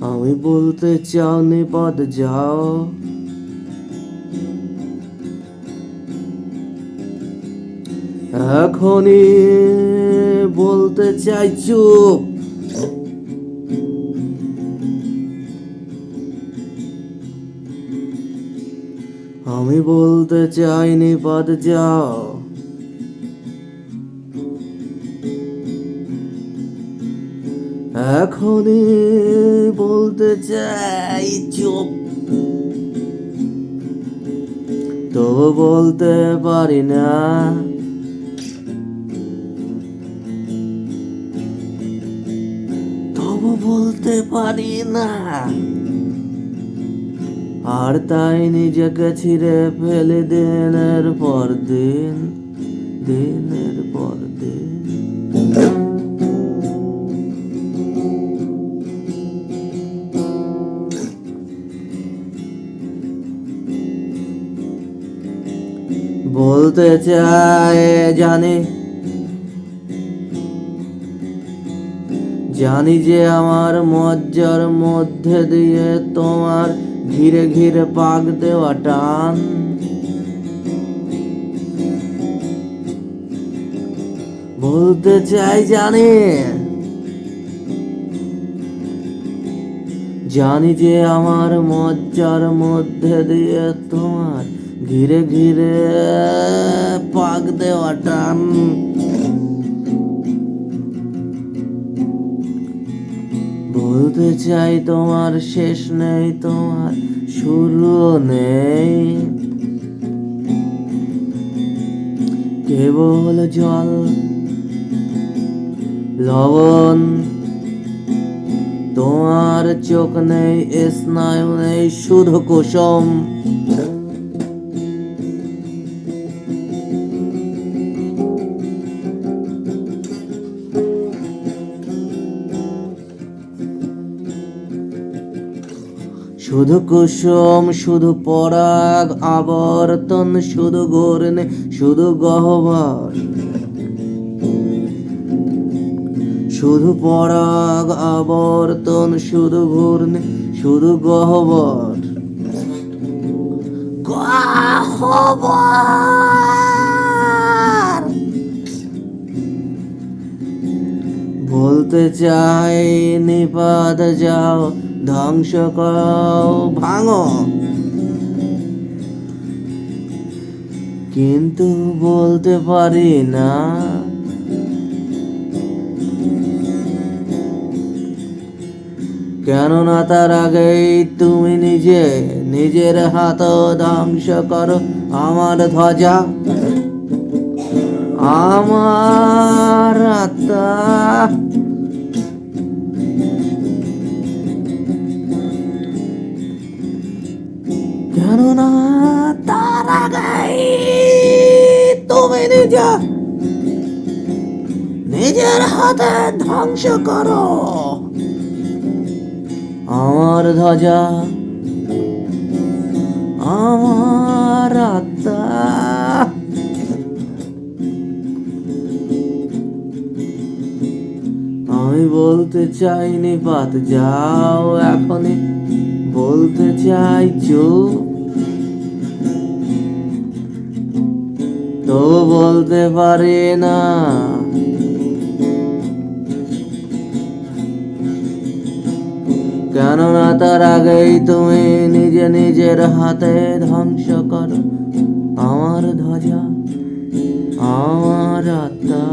আমি বলতে চাও নিপদ যাও। এখনই বলতে চাই চুপ। আমি বলতে চাই নিপদ যাও। এখনই বলতে চাই চুপ। তবু বলতে পারি না। তবু বলতে পারি না। আর তাই নিজেকে ছিঁড়ে ফেলে দিনের পর দিন, দিনের পর দিন। বলতে চায় জানি। জানি যে আমার মজ্জার মধ্যে দিয়ে তোমার ঘিরে ঘিরে পাক দেওয়া টান। বলতে চাই জানি। জানি যে আমার মজ্জার মধ্যে দিয়ে তোমার ঘিরে ঘিরে পাক দেওয়া টান। বলতে চাই তোমার শেষ নেই, তোমার শুরু নেই। কেবল জল, লবণ, তোমার চোখ নেই, স্নায়ু নেই, শুধু কুসুম। শুধু কুসুম, শুধু পরাগ, আবর্তন, শুধু গরনে শুধু গহ্বর। শুধু পরাগ, আবর্তন, শুধু ঘূর্ণি, শুধু গহ্বর! বলতে চাই, নিপাত যাও ধ্বংস করো, ভাঙো। কিন্তু বলতে পারি না। কেননা তার আগেই তুমি নিজে, নিজের হাত ধ্বংস করো, আমার ধ্বজা। আমার আত্মা। কেননা তার আগেই তুমি নিজে, নিজের হাতে ধ্বংস করো। আমার ধ্বজা, আমার আত্মা। আমি বলতে চাইনি পাত যাও এখনই। বলতে চাই চুপ তো বলতে পারি না। কেননা তার আগেই তুমি নিজে নিজের হাতে ধ্বংস করো। আমার ধ্বজা, আমার আত্মা।